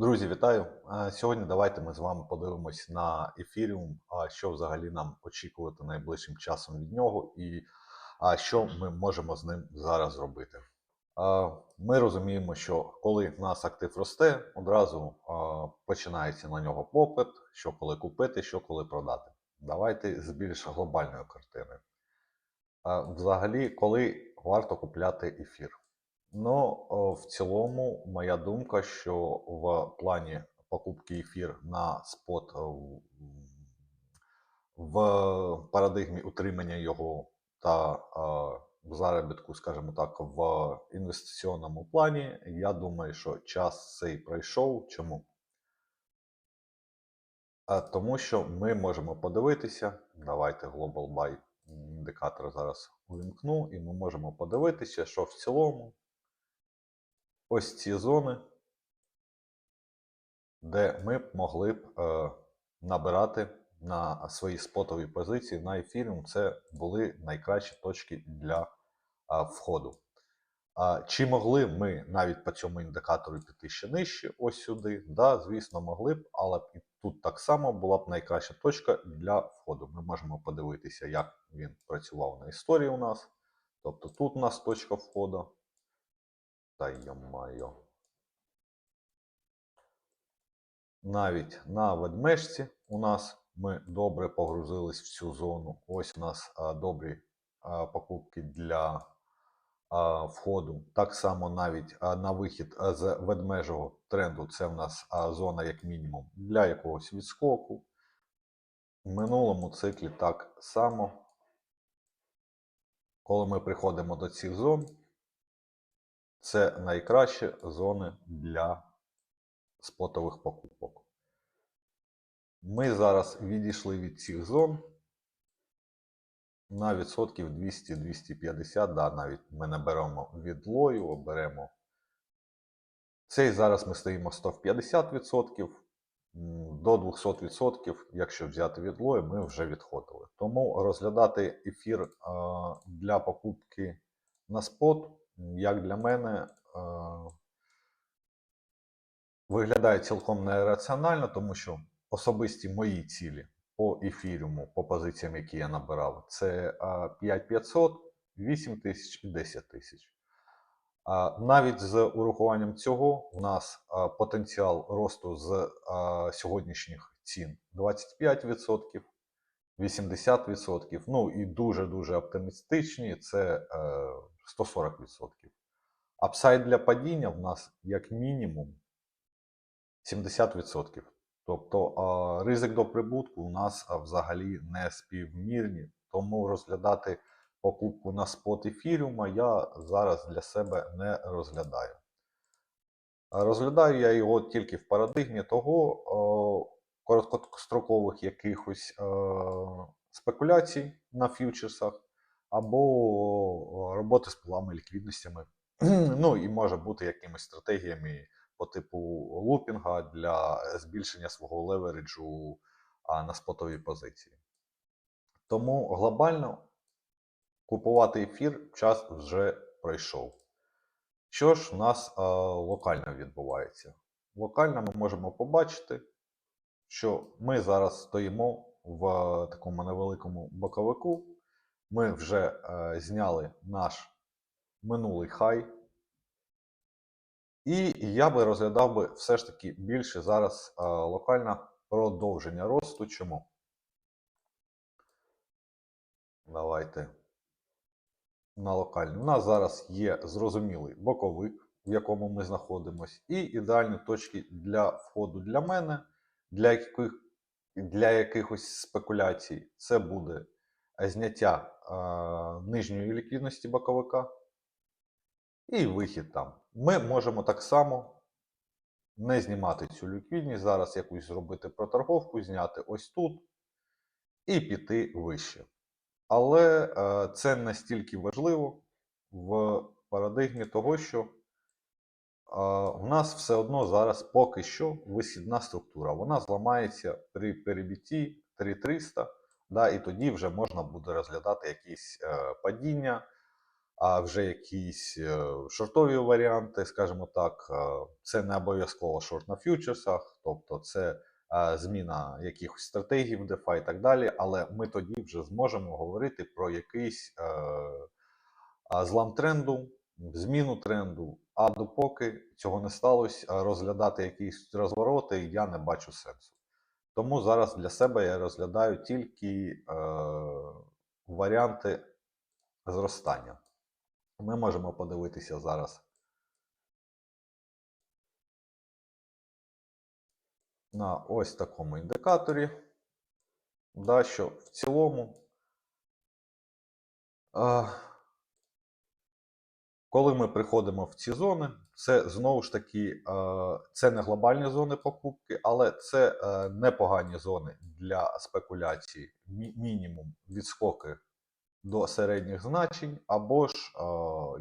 Друзі, вітаю! Е, Сьогодні давайте ми з вами подивимось на ефіріум, що взагалі нам очікувати найближчим часом від нього, і що ми можемо з ним зараз зробити. Е, Ми розуміємо, що коли в нас актив росте, одразу е, починається на нього попит, що коли купити, що коли продати. Давайте з більш глобальною картиною. Взагалі, коли варто купляти ефір? Ну, в цілому, моя думка, що в плані покупки ефір на спот в- в парадигмі утримання його та е, в заробітку, скажімо так, в інвестиційному плані, я думаю, що час цей пройшов. Чому? Тому що ми можемо подивитися. Давайте Global Buy індикатор зараз увімкну, і ми можемо подивитися, що в цілому ось ці зони, де ми б могли б е, набирати на свої спотові позиції на ефіріум, це були найкращі точки для е, входу. А, чи могли ми навіть по цьому індикатору піти ще нижче, ось сюди? Да, звісно, могли б, але і тут так само була б найкраща точка для входу. Ми можемо подивитися, як він працював на історії у нас. Тобто тут у нас точка входу. Та йо-майо. Навіть на ведмежці у нас ми добре погрузились в цю зону. Ось у нас а, добрі а, покупки для а, входу. Так само навіть а, на вихід з ведмежого тренду це в нас а, зона, як мінімум, для якогось відскоку. В минулому циклі так само. Коли ми приходимо до цих зон, це найкращі зони для спотових покупок. Ми зараз відійшли від цих зон на відсотків 200-250, да, навіть ми не беремо відлою, а беремо. Цей зараз ми стоїмо 150%, до 200%, якщо взяти відлою, ми вже відходили. Тому розглядати ефір для покупки на спот, як для мене, е, виглядає цілком нераціонально, тому що особисті мої цілі по ефіріуму, по позиціям, які я набирав, це а, 5500, 8000 і 10 тисяч. Навіть з урахуванням цього у нас потенціал росту з сьогоднішніх цін 25%, 80%, ну і дуже-дуже оптимістичні це е, 140%. Апсайд для падіння в нас як мінімум 70%. Тобто ризик до прибутку у нас взагалі не співмірні, тому розглядати покупку на спот ефіріума я зараз для себе не розглядаю. Розглядаю я його тільки в парадигмі того короткострокових якихось спекуляцій на фьючерсах або роботи з пилами ліквідностями. ну і може бути якимись стратегіями по типу лупінга для збільшення свого левереджу на спотовій позиції. Тому глобально купувати ефір час вже пройшов. Що ж у нас а, локально відбувається? Локально ми можемо побачити, що ми зараз стоїмо в такому невеликому боковику. Ми вже е, зняли наш минулий хай. І я би розглядав би все ж таки більше зараз е, локальне продовження росту. Чому? Давайте на локальний. У нас зараз є зрозумілий боковик, в якому ми знаходимося, і ідеальні точки для входу для мене, для, яких, для якихось спекуляцій. Це буде зняття е, нижньої ліквідності боковика і вихід там. Ми можемо так само не знімати цю ліквідність, зараз якусь зробити проторговку, зняти ось тут і піти вище. Але е, це настільки важливо в парадигмі того, що е, в нас все одно зараз поки що висідна структура. Вона зламається при перебітті 3300, да, і тоді вже можна буде розглядати якісь е, падіння а вже якісь е, шортові варіанти, скажімо так, е, це не обов'язково шорт на фьючерсах, тобто це е, зміна якихось стратегій в DeFi і так далі. Але ми тоді вже зможемо говорити про якийсь е, а, злам тренду, зміну тренду. А допоки цього не сталося, розглядати якісь розвороти я не бачу сенсу. Тому зараз для себе я розглядаю тільки е, варіанти зростання. Ми можемо подивитися зараз на ось такому індикаторі, да, що в цілому, е, коли ми приходимо в ці зони, це знову ж таки е, це не глобальні зони покупки, але це е, непогані зони для спекуляції, мінімум відскоки до середніх значень, або ж е,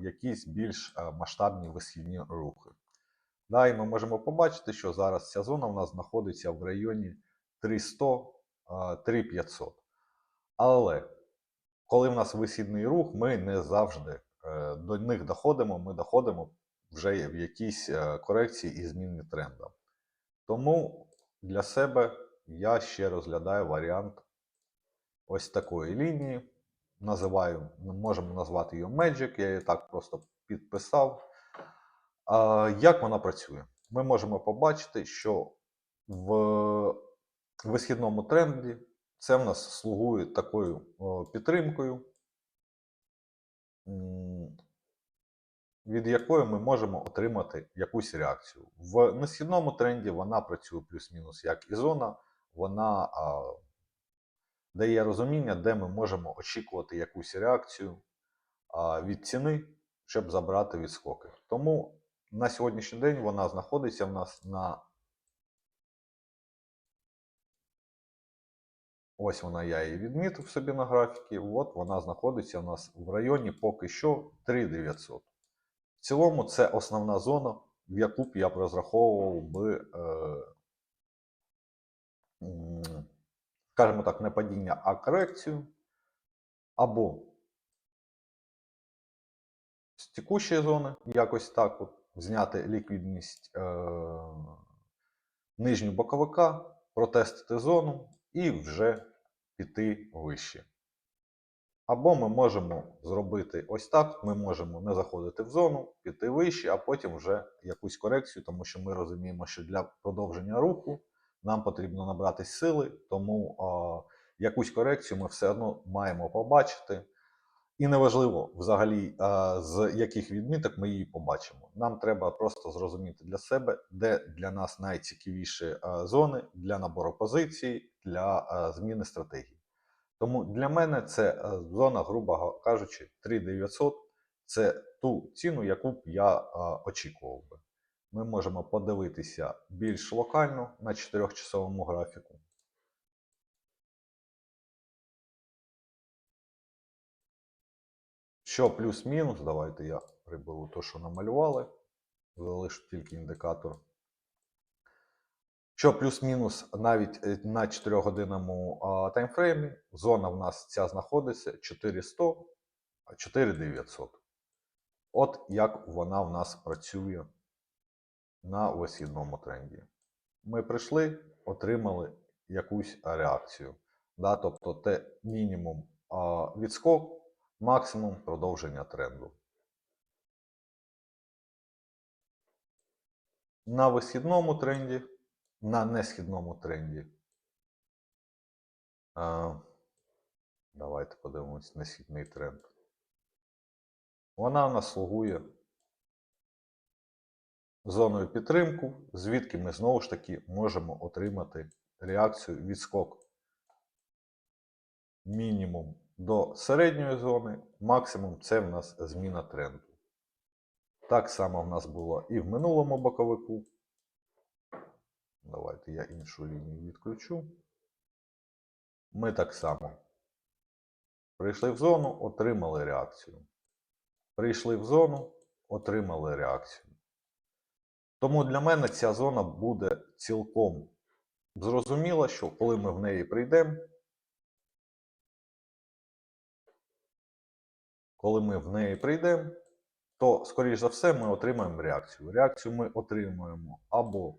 якісь більш масштабні висхідні рухи. Да, і ми можемо побачити, що зараз ця зона в нас знаходиться в районі 300-3500. Але коли в нас висідний рух, ми не завжди до них доходимо, ми доходимо вже в якійсь е, корекції і зміни тренда. Тому для себе я ще розглядаю варіант ось такої лінії. Називаю, можемо назвати її Magic, я її так просто підписав. А, як вона працює? Ми можемо побачити, що в висхідному тренді це в нас слугує такою підтримкою, від якої ми можемо отримати якусь реакцію. В несхідному тренді вона працює плюс-мінус як і зона, вона а, дає розуміння, де ми можемо очікувати якусь реакцію а, від ціни, щоб забрати відскоки. Тому на сьогоднішній день вона знаходиться в нас на. Ось вона, я її відмітив собі на графіки. От вона знаходиться у нас в районі поки що 3900. В цілому, це основна зона, в яку б я б розраховував би, е, скажімо так, не падіння, а корекцію. Або з текущої зони якось так от зняти ліквідність е, нижню боковика, протестити зону і вже піти вище. Або ми можемо зробити ось так: ми можемо не заходити в зону, піти вище, а потім вже якусь корекцію, тому що ми розуміємо, що для продовження руху нам потрібно набрати сили, тому е, якусь корекцію ми все одно маємо побачити. І неважливо взагалі, а, з яких відміток ми її побачимо. Нам треба просто зрозуміти для себе, де для нас найцікавіші а, зони для набору позицій, для а, зміни стратегії. Тому для мене це зона, грубо кажучи, 3900 це ту ціну, яку б я очікував би. Ми можемо подивитися більш локально на 4-часовому графіку. Що плюс-мінус, давайте я приберу те, що намалювали, залишу тільки індикатор. Що плюс-мінус навіть е, на 4-годинному таймфреймі, зона в нас ця знаходиться 4100, а 4900. От як вона в нас працює на висхідному тренді. Ми прийшли, отримали якусь реакцію. Да? Тобто те мінімум а, відскок, максимум продовження тренду. На висхідному тренді, на несхідному тренді. А, давайте подивимось несхідний тренд. Вона в нас слугує зоною підтримку, звідки ми знову ж таки можемо отримати реакцію відскок мінімум до середньої зони, максимум це в нас зміна тренду. Так само в нас було і в минулому боковику. Давайте я іншу лінію відключу. Ми так само прийшли в зону, отримали реакцію. Прийшли в зону, отримали реакцію. Тому для мене ця зона буде цілком зрозуміла, що коли ми в неї прийдемо, коли ми в неї прийдемо, то, скоріш за все, ми отримаємо реакцію. Реакцію ми отримуємо або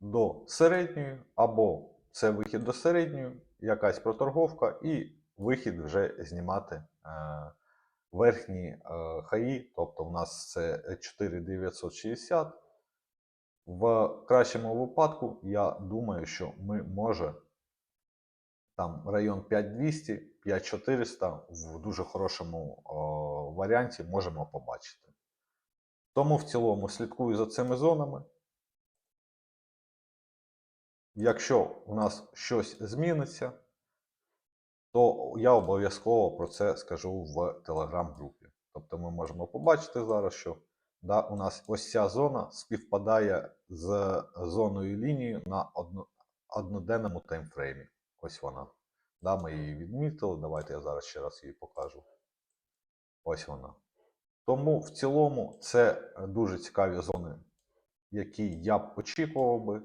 до середньої, або це вихід до середньої, якась проторговка, і вихід вже знімати е, верхні е, хаї, тобто у нас це 4960. В кращому випадку, я думаю, що ми може там район 5200, 5400 в дуже хорошому о, варіанті можемо побачити. Тому в цілому слідкую за цими зонами. Якщо у нас щось зміниться, то я обов'язково про це скажу в телеграм-групі. Тобто ми можемо побачити зараз, що да, у нас ось ця зона співпадає з зоною лінії на одноденному таймфреймі. Ось вона. Да, ми її відмітили. Давайте я зараз ще раз її покажу. Ось вона. Тому в цілому це дуже цікаві зони, які я б очікував би,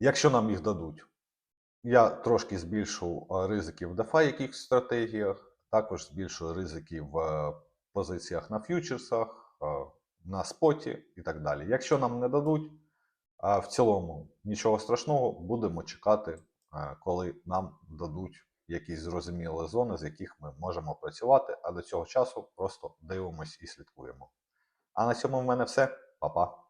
якщо нам їх дадуть. Я трошки збільшу е, ризики в DeFi якихось стратегіях, також збільшую ризики в е, позиціях на ф'ючерсах, е, на споті і так далі. Якщо нам не дадуть, в цілому нічого страшного, будемо чекати, коли нам дадуть якісь зрозумілі зони, з яких ми можемо працювати, а до цього часу просто дивимось і слідкуємо. А на цьому в мене все. Па-па.